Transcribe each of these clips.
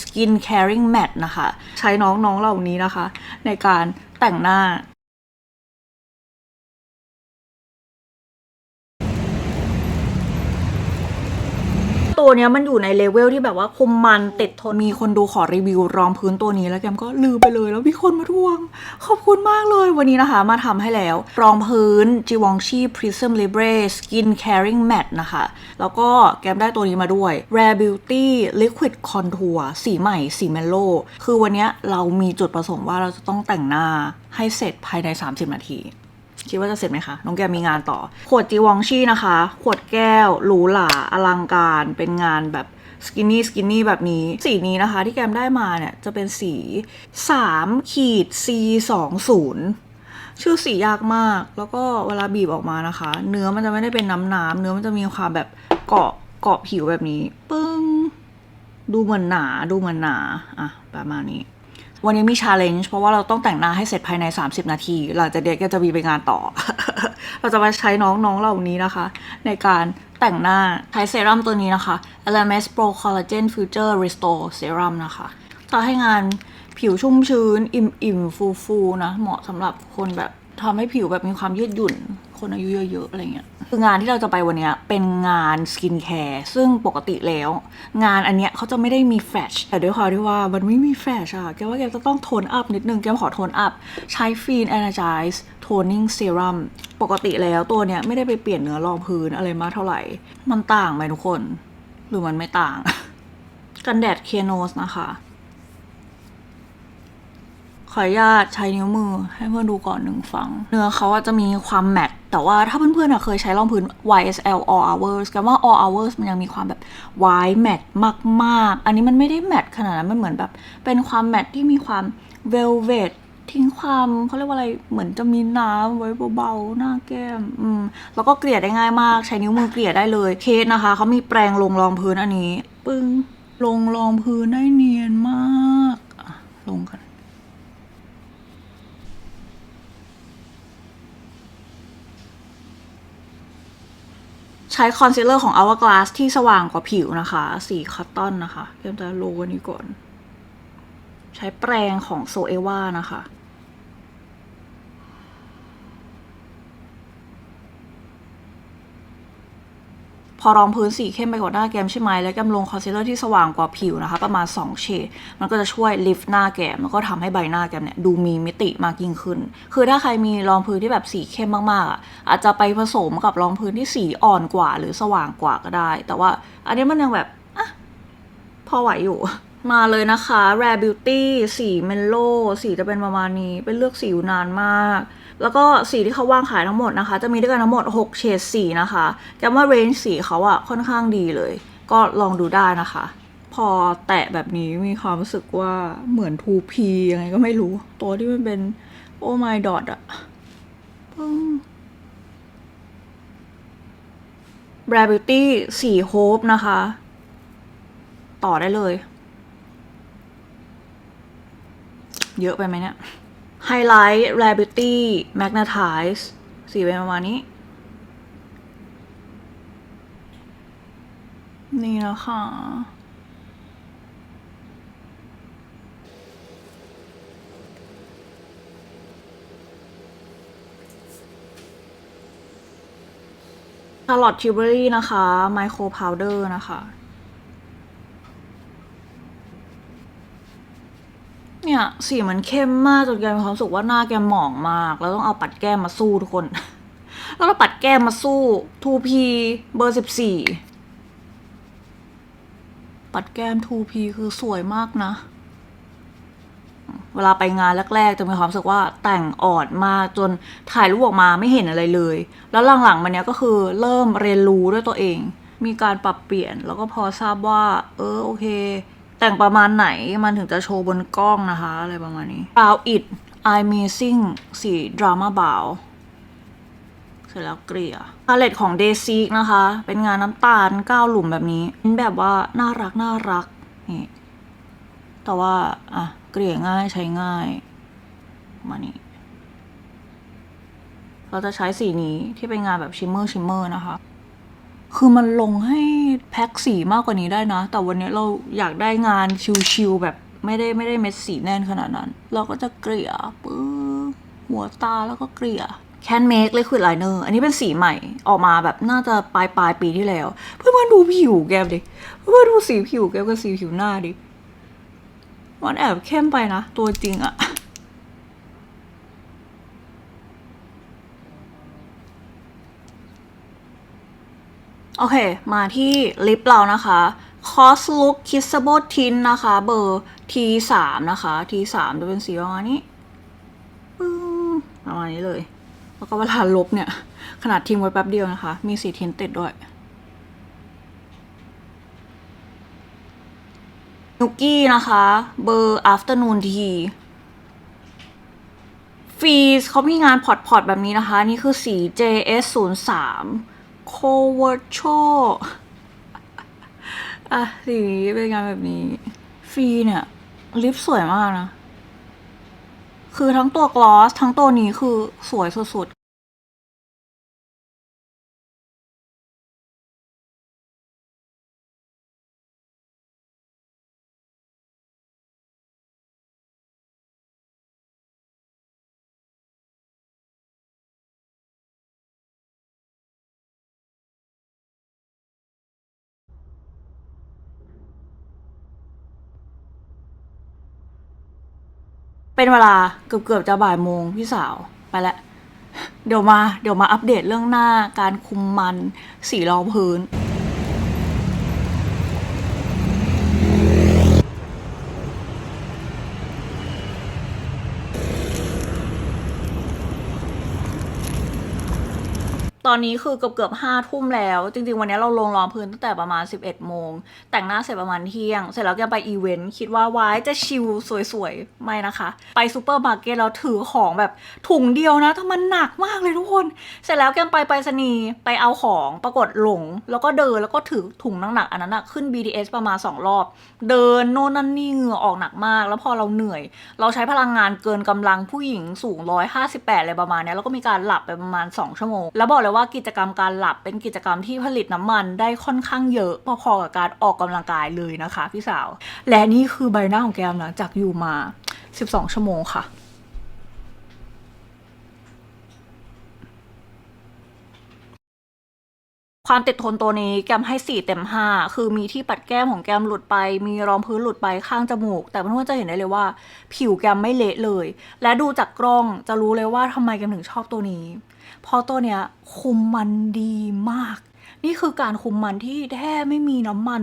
Skin Caring Matte นะคะ ใช้น้องๆเหล่านี้นะคะ ในการแต่งหน้า ตัวเนี้ยมันอยู่ในเลเวลที่แบบว่าคุมมันติดทน มีคนดูขอรีวิวรองพื้นตัวนี้แล้วแกมก็ลืมไปเลย แล้วมีคนมาทวง ขอบคุณมากเลยวันนี้นะคะ มาทำให้แล้ว รองพื้น Givenchy Prism Libre Skin Caring Matte นะคะ แล้วก็แกมได้ตัวนี้มาด้วย Rare Beauty Liquid Contour สีใหม่ สีเมลโล่คือวันนี้เรามีจุดประสงค์ว่าเราจะต้องแต่งหน้าให้เสร็จภายใน 30 นาที คิดว่าจะเสร็จไหมคะ น้องแกมมีงานต่อ ขวดจีวองชี่นะคะ ขวดแก้วหรูหราอลังการ เป็นงานแบบสกินนี่สกินนี่แบบนี้ สีนี้นะคะที่แกมได้มาเนี่ย จะเป็นสี 3 ขีด C 2 0ชื่อสียากมาก แล้วก็เวลาบีบออกมานะคะ เนื้อมันจะไม่ได้เป็นน้ำน้ำๆเนื้อมันจะมีความแบบเกาะเกาะผิวแบบนี้ ปึ้ง ดูเหมือนหนา ดูเหมือนหนา อะ ประมาณนี้ วันนี้มีชาเลนจ์เพราะว่าเราต้องแต่งหน้าให้เสร็จภายใน 30 นาที หลังจากเด็กก็จะมีไปงานต่อ เราจะมาใช้น้องๆเหล่านี้นะคะ ในการแต่งหน้าใช้เซรั่มตัวนี้นะคะ LMS Pro Collagen Future Restore Serum นะคะจะให้งานผิวชุ่มชื้น อิ่มๆ ฟูๆ นะ เหมาะสำหรับคนแบบทำให้ผิวแบบมีความยืดหยุ่น คนอายุเยอะๆอะไรเงี้ยคืองานที่เราจะไปวันเนี้ยเป็นงานสกินแคร์ซึ่งปกติแล้ว งานอันเนี้ยเขาจะไม่ได้มีแฟชแต่ด้วยความที่ว่ามันไม่มีแฟชอะแกว่าแกจะต้องโทนอัพนิดนึงแกขอโทนอัพใช้ฟีน Energize Toning Serum ปกติแล้วตัวเนี้ยไม่ได้ไปเปลี่ยนเนื้อรองพื้นอะไรมากเท่าไหร่ มันต่างไหมทุกคน หรือมันไม่ต่าง กันแดดเคโนสนะคะขออนุญาตใช้นิ้วมือให้เพื่อนดูก่อนหนึ่งฟัง เนื้อเขาจะมีความแมต แต่ว่าถ้าเพื่อนๆเคยใช้รองพื้น YSL All Hours กันว่า All Hours มันยังมีความแบบวายแมตต์มากๆ อันนี้มันไม่ได้แมตต์ขนาดนั้น มันเหมือนแบบ เป็นความแมตต์ที่มีความ velvet ทิ้งความเขาเรียกว่าอะไรเหมือนจะมีน้ำไว้เบาๆหน้าแก้มอืมแล้วก็เกลี่ยได้ง่ายมาก ใช้นิ้วมือเกลี่ยได้เลยเคสนะคะเขามีแปรงลงรองพื้นอันนี้ ปึ้งลงรองพื้นได้เนียนมากอะลงกัน ใช้คอนซีลเลอร์ของ Hourglass ที่สว่างกว่าผิวนะคะ สีคัตตอนนะคะเริ่มจะโลวันนี้ก่อน ใช้แปรงของโซเอวานะคะ พอรองพื้นสีเข้มไปกว่าหน้าแก้มใช่ไหมแล้วแก้มลงคอนซีลเลอร์ที่สว่างกว่าผิวนะคะ ประมาณ 2 เฉดมันก็จะช่วยลิฟต์หน้าแก้มแล้วก็ทำให้ใบหน้าแก้มเนี่ยดูมีมิติมากยิ่งขึ้น คือถ้าใครมีรองพื้นที่แบบสีเข้มมากๆอะอาจจะไปผสมกับรองพื้นที่สีอ่อนกว่า หรือสว่างกว่าก็ได้ แต่ว่าอันนี้มันยังแบบอะพอไหวอยู่มาเลยนะคะ Rare Beauty สีเมลโล่สีจะเป็นประมาณนี้ เป็นเลือกสีอยู่นานมาก แล้วก็สีที่เขาวางขายทั้งหมดนะคะ จะมีด้วยกันทั้งหมด 6 เฉดสีนะคะแกว่าเรนจ์สีเขาอะค่อนข้างดีเลย ก็ลองดูได้นะคะ พอแตะแบบนี้มีความรู้สึกว่าเหมือน 2P ยังไงก็ไม่รู้ ตัวที่มันเป็น Oh my dot อะปึ้ง Rare Beauty สี Hope นะคะ ต่อได้เลย เยอะไปไหมเนี่ย ไฮไลท์ Rare Beauty Magnetize สีเป็นประมาณนี้ นี่นะคะชาร์ลอตทิวเบอรี่นะคะ ไมโครพาวเดอร์นะคะ เนี่ยสีมันเข้มมากจนแกมีความรู้สึกว่าหน้าแกหมองมาก แล้วต้องเอาปัดแก้มมาสู้ทุกคน แล้วเราปัดแก้มมาสู้ 2P เบอร์สิบสี่ปัดแก้ม 2P คือสวยมากนะ เวลาไปงานแรกๆจะมีความรู้สึกว่าแต่งออดมากจนถ่ายรูปออกมาไม่เห็นอะไรเลย แล้วหลังๆมันเนี้ยก็คือเริ่มเรียนรู้ด้วยตัวเอง มีการปรับเปลี่ยนแล้วก็พอทราบว่า เออโอเค แต่งประมาณไหนมันถึงจะโชว์บนกล้องนะคะอะไรประมาณนี้ Brow It Eye Amazing สี Drama Brow เสร็จแล้วเกลี่ยพาเลตของ d a y s e e k นะคะ เป็นงานน้ำตาลก้าวหลุมแบบนี้เป็นแบบว่าน่ารักน่ารักนี่แต่ว่า อะ เกลี่ยง่ายใช้ง่ายมานี่เราจะใช้สีนี้ที่เป็นงานแบบชิมเมอร์ชิมเมอร์นะคะ คือมันลงให้แพ็คสีมากกว่านี้ได้นะ แต่วันนี้เราอยากได้งานชิวๆแบบไม่ได้ไม่ได้เม็ดสีแน่นขนาดนั้น เราก็จะเกลี่ยปื้อหัวตาแล้วก็เกลี่ยแคนเมคเลยคือไลเนอร์อันนี้เป็นสีใหม่ออกมาแบบน่าจะปลายปลายปีที่แล้ว เพื่อนๆดูผิวแกมดิ เพื่อนๆดูสีผิวแกมกับสีผิวหน้าดิ มันแอบเข้มไปนะ ตัวจริงอะ โอเค มาที่ลิปเรานะคะ Cos Look Kissable Tint นะคะ เบอร์ T3 นะคะ T3 จะเป็นสีประมาณนี้ประมาณนี้เลย แล้วก็เวลาลบเนี่ย ขนาดทิ้งไว้แป๊บเดียวนะคะ มีสีเทนติดด้วยนุกกี้นะคะ เบอร์ Afternoon Tea ฟีสเขามีงานพอร์ตพอร์แบบนี้นะคะ นี่คือสี JS03 โคเวอร์โชอะสีนี้เป็นงานแบบนี้ ฟรีเนี่ย ลิปสวยมากนะ คือทั้งตัวกลอส ทั้งตัวนี้คือสวยสุด เป็นเวลาเกือบเกือบจะบ่ายโมงพี่สาวไปแล้วเดี๋ยวมา เดี๋ยวมาอัปเดตเรื่องหน้าการคุมมันสีรองพื้น ตอนนี้คือเกือบเกือบห้าทุ่มแล้ว จริง ๆ วันนี้เราลงรองพื้นตั้งแต่ประมาณ 11 โมง แต่งหน้าเสร็จประมาณเที่ยง เสร็จแล้วแกไปอีเวนต์คิดว่าวายจะชิลสวยๆ ไม่นะคะ ไปซูเปอร์มาร์เก็ตแล้วถือของแบบถุงเดียวนะถ้ามันหนักมากเลยทุกคน เสร็จแล้วแกไปไปรษณีไปเอาของปรากฏหลง แล้วก็เดินแล้วก็ถือถุงหนักๆอันนั้นอะขึ้น BTS ประมาณ 2 รอบ เดินโน่นนั่นนี่เหงื่อออกหนักมาก แล้วพอเราเหนื่อย เราใช้พลังงานเกินกำลังผู้หญิงสูง 158อะไรประมาณเนี้ยแล้วก็มีการหลับไปประมาณ 2 ชั่วโมงแล้วบอกเลยว่ากิจกรรมการหลับเป็นกิจกรรมที่ผลิตน้ำมันได้ค่อนข้างเยอะพอๆกับการออกกำลังกายเลยนะคะ พี่สาว และนี่คือใบหน้าของแกมหลังจากอยู่มา 12 ชั่วโมงค่ะ ความติดทนตัวนี้แกมให้ 4 เต็ม 5 คือมีที่ปัดแก้มของแกมหลุดไป มีรองพื้นหลุดไปข้างจมูก แต่เพื่อนๆจะเห็นได้เลยว่า ผิวแกมไม่เละเลย และดูจากกล้องจะรู้เลยว่าทำไมแกมถึงชอบตัวนี้ เพราะตัวเนี้ยคุมมันดีมาก นี่คือการคุมมันที่แท้ไม่มีน้ำมัน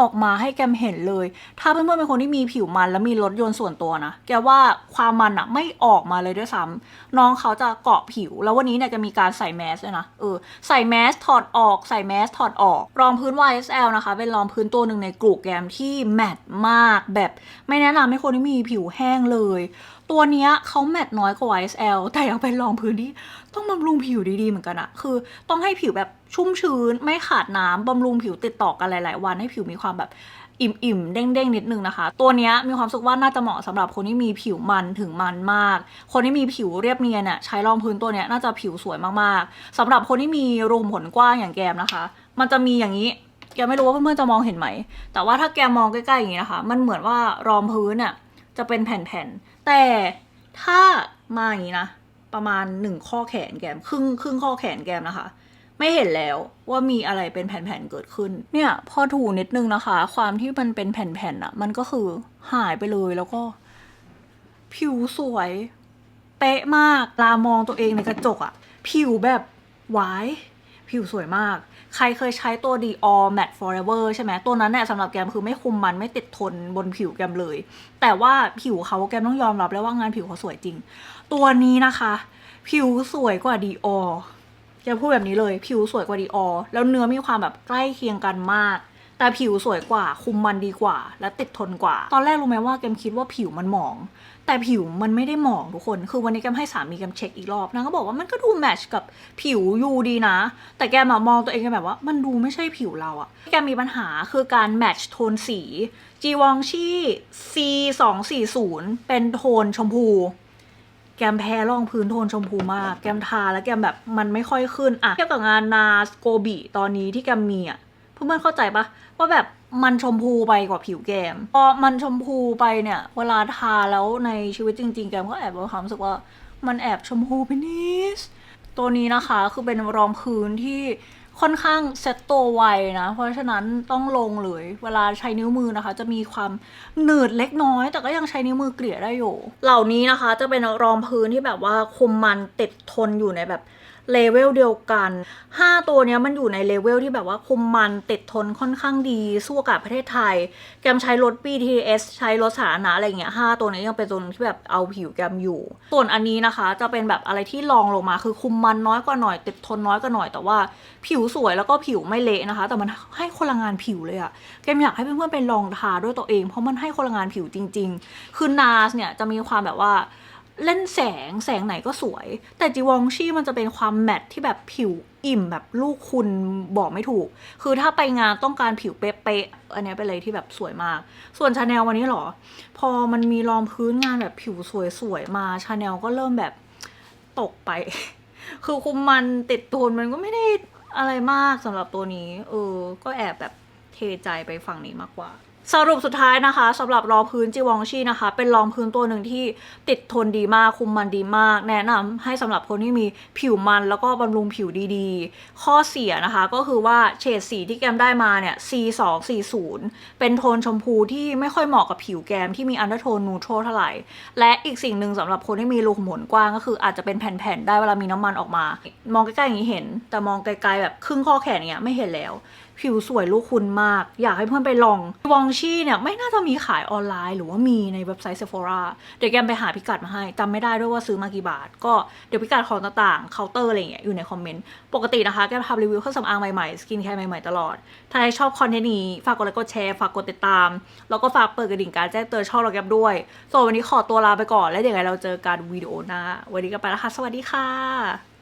ออกมาให้แกมเห็นเลย ถ้าเพื่อนๆเป็นคนที่มีผิวมันแล้วมีรถยนต์ส่วนตัวนะ แกว่าความมันอะไม่ออกมาเลยด้วยซ้ำน้องเขาจะเกาะผิว แล้ววันนี้เนี่ยจะมีการใส่แมสด้วยนะ เออ ใส่แมสถอดออก ใส่แมสถอดออก รองพื้น YSL นะคะ เป็นรองพื้นตัวหนึ่งในกลุ่มแกมที่แมตต์มาก แบบไม่แนะนำให้คนที่มีผิวแห้งเลย ตัวเนี้ยเขาแมตต์น้อยกว่า YSL แต่ยังเป็นรองพื้นที่ต้องบำรุงผิวดีๆเหมือนกันอะคือต้องให้ผิวแบบชุ่มชื้น ไม่ขาดน้ำบำรุงผิวติดต่อกันหลาย ๆ วันให้ผิวมีความแบบอิ่มๆเด้งๆนิดนึงนะคะ ตัวเนี้ยมีความสึกว่าน่าจะเหมาะสำหรับคนที่มีผิวมันถึงมันมาก คนที่มีผิวเรียบเนียนอะใช้รองพื้นตัวเนี้ยน่าจะผิวสวยมากๆสำหรับคนที่มีรูขุมขนกว้างอย่างแกมนะคะ มันจะมีอย่างนี้แกไม่รู้ว่าเพื่อนๆจะมองเห็นไหม แต่ว่าถ้าแกมองใกล้ๆอย่างนี้นะคะ มันเหมือนว่ารองพื้นอะจะเป็นแผ่นๆ แต่ถ้ามาอย่างนี้นะ ประมาณหนึ่งข้อแขนแกม ครึ่งครึ่งข้อแขนแกมนะคะ ไม่เห็นแล้วว่ามีอะไรเป็นแผ่นๆเกิดขึ้น เนี่ยพอถูนิดนึงนะคะ ความที่มันเป็นแผ่นๆอะมันก็คือหายไปเลยแล้วก็ ผิวสวย เป๊ะมากลามองตัวเองในกระจกอะผิวแบบหวาย ผิวสวยมาก ใครเคยใช้ตัว Dior Matte Forever ใช่ไหมตัวนั้นเนี่ยสำหรับแกมคือไม่คุมมันไม่ติดทนบนผิวแกมเลย แต่ว่าผิวเขาแกมต้องยอมรับเลยว่างานผิวเขาสวยจริง ตัวนี้นะคะ ผิวสวยกว่า Dior แกพูดแบบนี้เลย ผิวสวยกว่า Dior แล้วเนื้อมีความแบบใกล้เคียงกันมาก แต่ผิวสวยกว่า คุมมันดีกว่า และติดทนกว่า ตอนแรกรู้ไหมว่าแกมคิดว่าผิวมันหมอง แต่ผิวมันไม่ได้หมองทุกคน คือวันนี้แกมให้สามีแกมเช็คอีกรอบนางก็บอกว่ามันก็ดูแมทช์กับผิวยูดีนะ แต่แกมมองตัวเองแกแบบว่ามันดูไม่ใช่ผิวเราอะแกมมีปัญหาคือการแมทช์โทนสีจีวองชี่ C 2 4 0เป็นโทนชมพู แกมแพ้รองพื้นโทนชมพูมาก แกมทาแล้วแกมแบบมันไม่ค่อยขึ้นอะเทียบกับงานนาสโกบิตอนนี้ที่แกมมีอะ เพื่อนๆเข้าใจปะว่าแบบมันชมพูไปกว่าผิวแก้มพอมันชมพูไปเนี่ย เวลาทาแล้วในชีวิตจริงๆ แก้มก็แอบมีความรู้สึกว่ามันแอบชมพูไปนิดตัวนี้นะคะคือเป็นรองพื้นที่ค่อนข้างเซ็ตตัวไวนะ เพราะฉะนั้นต้องลงเลย เวลาใช้นิ้วมือนะคะ จะมีความหนืดเล็กน้อย แต่ก็ยังใช้นิ้วมือเกลี่ยได้อยู่ เหล่านี้นะคะจะเป็นรองพื้นที่แบบว่าคมมันติดทนอยู่ในแบบ เลเวลเดียวกัน 5 ตัวเนี้ยมันอยู่ในเลเวลที่แบบว่าคุมมันติดทนค่อนข้างดี สู้กับประเทศไทย แกมใช้รถ BTS ใช้รถสาธารณะอะไรเงี้ย5ตัวนี้ยังเป็นตัวที่แบบเอาผิวแกมอยู่ ส่วนอันนี้นะคะจะเป็นแบบอะไรที่ลองลงมาคือคุมมันน้อยกว่าหน่อย ติดทนน้อยกว่าหน่อยแต่ว่าผิวสวยแล้วก็ผิวไม่เละนะคะ แต่มันให้คนละงานผิวเลยอะแกมอยากให้เพื่อนๆไปลองทาด้วยตัวเอง เพราะมันให้คนละงานผิวจริง ๆ คือนาสเนี่ยจะมีความแบบว่า เล่นแสงแสงไหนก็สวย แต่จีวองชี่มันจะเป็นความแมทที่แบบผิวอิ่มแบบลูกคุณบอกไม่ถูก คือถ้าไปงานต้องการผิวเป๊ะๆอันนี้เป็นอะไรที่แบบสวยมาก ส่วนชาแนลวันนี้เหรอ พอมันมีรองพื้นงานแบบผิวสวยๆมาชาแนลก็เริ่มแบบตกไป คือคุมมันติดโทนมันก็ไม่ได้อะไรมากสำหรับตัวนี้ เออ ก็แอบแบบเทใจไปฝั่งนี้มากกว่า สรุปสุดท้ายนะคะสำหรับรองพื้นจีวองชีนะคะ เป็นรองพื้นตัวหนึ่งที่ติดทนดีมากคุมมันดีมาก แนะนำให้สำหรับคนที่มีผิวมันแล้วก็บำรุงผิวดีๆ ข้อเสียนะคะก็คือว่าเฉดสีที่แกมได้มาเนี่ย C240 เป็นโทนชมพูที่ไม่ค่อยเหมาะกับผิวแกมที่มีอันเดอร์โทนนูโตรเท่าไหร่ และอีกสิ่งหนึ่งสำหรับคนที่มีรูขุมขนกว้างก็คืออาจจะเป็นแผ่นๆได้เวลามีน้ำมันออกมา มองใกล้ๆอย่างนี้เห็น แต่มองไกลๆแบบครึ่งข้อแขนเนี้ยไม่เห็นแล้ว ผิวสวยลูกคุณมาก อยากให้เพื่อนไปลองวองชี่เนี่ยไม่น่าจะมีขายออนไลน์ หรือว่ามีในเว็บไซต์ Sephora เดี๋ยวแกมไปหาพิกัดมาให้จำไม่ได้ด้วยว่าซื้อมากี่บาท ก็เดี๋ยวพิกัดของต่างๆเคาน์เตอร์อะไรอย่างเงี้ยอยู่ในคอมเมนต์ ปกตินะคะ แกทำรีวิวเครื่องสำอางใหม่ๆ สกินแคร์ใหม่ๆ ตลอด ถ้าใครชอบคอนเทนต์นี้ ฝากกดไลค์กดแชร์ฝากกดติดตาม แล้วก็ฝากเปิดกระดิ่งการแจ้งเตือนช่องเราแกมด้วยส่วนวันนี้ขอตัวลาไปก่อนแล้วเดี๋ยวไงเราเจอกันวิดีโอหน้าวันนี้ก็ไปแล้วค่ะสวัสดีค่ะ